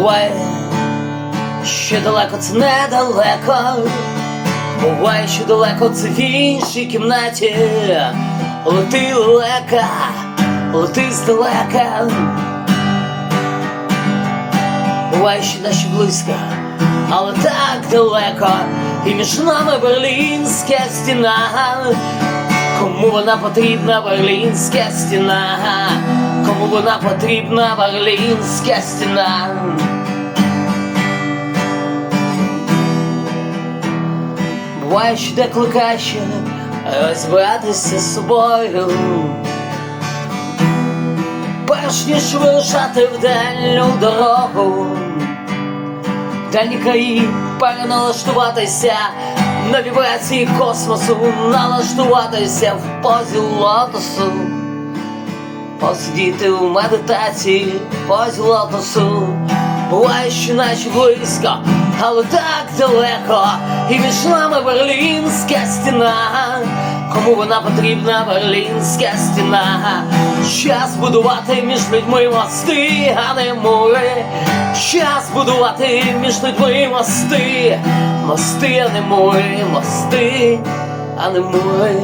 Буває, що далеко це недалеко, буває, що далеко це в іншій кімнаті. Лети лелека, лети здалека. Буває, що наші близько, але так далеко, і між нами берлінська стіна. Кому вона потрібна берлінська стіна? Кому вона потрібна берлінська стіна? Буває, що деколи краще розбиратися з собою. Перш ніж вирушати в дальню дорогу, в дальні краї переналаштуватися на вібрації космосу, налаштуватися в позі лотосу, посидіти у медитації, в позі лотосу, буває, що наче близько, але так далеко, і між нами берлінська стіна. Кому вона потрібна берлінська стіна? Час будувати між людьми мости, а не мури. Час будувати між людьми мости, мости, а не мури, мости, а не мури.